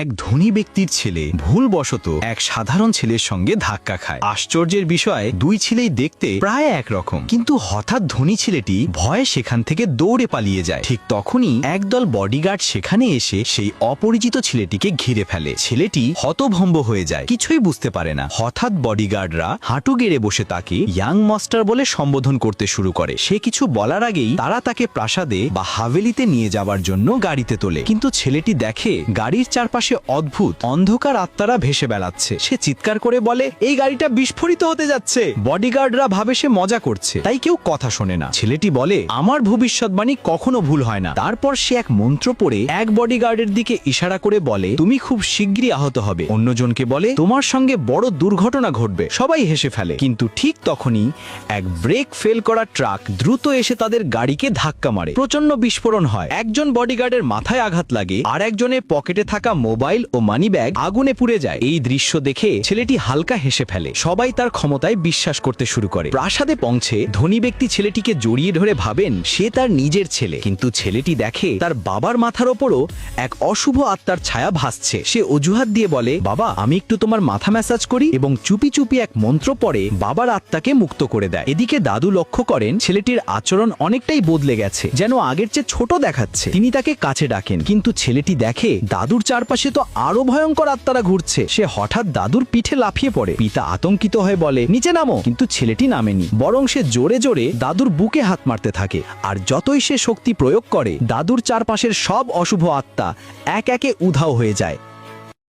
এক ধনী ব্যক্তির ছেলে ভুলবশত এক সাধারণ ছেলের সঙ্গে ধাক্কা খায়। আশ্চর্যের বিষয়, দুই ছেলেই দেখতে প্রায় একরকম। কিন্তু হঠাৎ ধনী ছেলেটি ভয়ে সেখান থেকে দৌড়ে পালিয়ে যায়। ঠিক তখনই একদল বডিগার্ড সেখানে এসে সেই অপরিচিত ছেলেটিকে ঘিরে ফেলে। ছেলেটি হতভম্ব হয়ে যায়, কিছুই বুঝতে পারে না। হঠাৎ বডিগার্ডরা হাঁটু গেড়ে বসে তাকে ইয়াং মাস্টার বলে সম্বোধন করতে শুরু করে। সে কিছু বলার আগেই তারা তাকে প্রাসাদে বা হাভেলিতে নিয়ে যাবার জন্য গাড়িতে তোলে। কিন্তু ছেলেটি দেখে গাড়ির চারপাশে অদ্ভুত। অন্ধকার আত্মারা ভেসে বেড়াচ্ছে। সে চিৎকার করে বলে, এই গাড়িটা বিস্ফোরিত হতে যাচ্ছে। বডিগার্ডরা ভাবে সে মজা করছে। তাই কেউ কথা শোনে না। ছেলেটি বলে, আমার ভবিষ্যৎবাণী কখনো ভুল হয় না। তারপর সে এক মন্ত্র পড়ে এক বডিগার্ডের দিকে ইশারা করে বলে, তুমি খুব শীঘ্রই আহত হবে। অন্যজনকে বলে, তোমার সঙ্গে বড় দুর্ঘটনা ঘটবে। সবাই হেসে ফেলে। কিন্তু ঠিক তখনই এক ব্রেক ফেল করা ট্রাক দ্রুত এসে তাদের গাড়িকে ধাক্কা মারে। প্রচণ্ড বিস্ফোরণ হয়। একজন বডিগার্ডের মাথায় আঘাত লাগে, আর একজনের পকেটে থাকা মোবাইল ও মানি ব্যাগ আগুনে পুড়ে যায়। এই দৃশ্য দেখে ছেলেটি হালকা হেসে ফেলে। সবাই তার ক্ষমতায় বিশ্বাস করতে শুরু করে। প্রাসাদে পৌঁছে ধনী ব্যক্তি ছেলেটিকে জড়িয়ে ধরে ভাবেন, সে তার নিজের ছেলে। কিন্তু ছেলেটি দেখে তার বাবার মাথার ওপরও এক অশুভ আত্মার ছায়া ভাসছে। সে অজুহাত দিয়ে বলে, বাবা, আমি একটু তোমার মাথা ম্যাসাজ করি এবং চুপি চুপি এক মন্ত্র পড়ে বাবার আত্মাকে মুক্ত করে দেয়। এদিকে দাদু লক্ষ্য করেন, ছেলেটির আচরণ অনেকটাই বদলে গেছে, যেন আগের চেয়ে ছোট দেখাচ্ছে। তিনি তাকে কাছে ডাকেন, কিন্তু ছেলেটি দেখে দাদুর চারপাশে তো আরও ভয়ঙ্কর আত্মারা ঘুরছে। সে হঠাৎ দাদুর পিঠে লাফিয়ে পড়ে। পিতা আতঙ্কিত হয়ে বলে, নিচে নামো। কিন্তু ছেলেটি নামেনি। বরং সে জোরে জোরে দাদুর বুকে হাত মারতে থাকে। আর যতই সে শক্তি প্রয়োগ করে, দাদুর চারপাশের সব অশুভ আত্মা এক একে উধাও হয়ে যায়।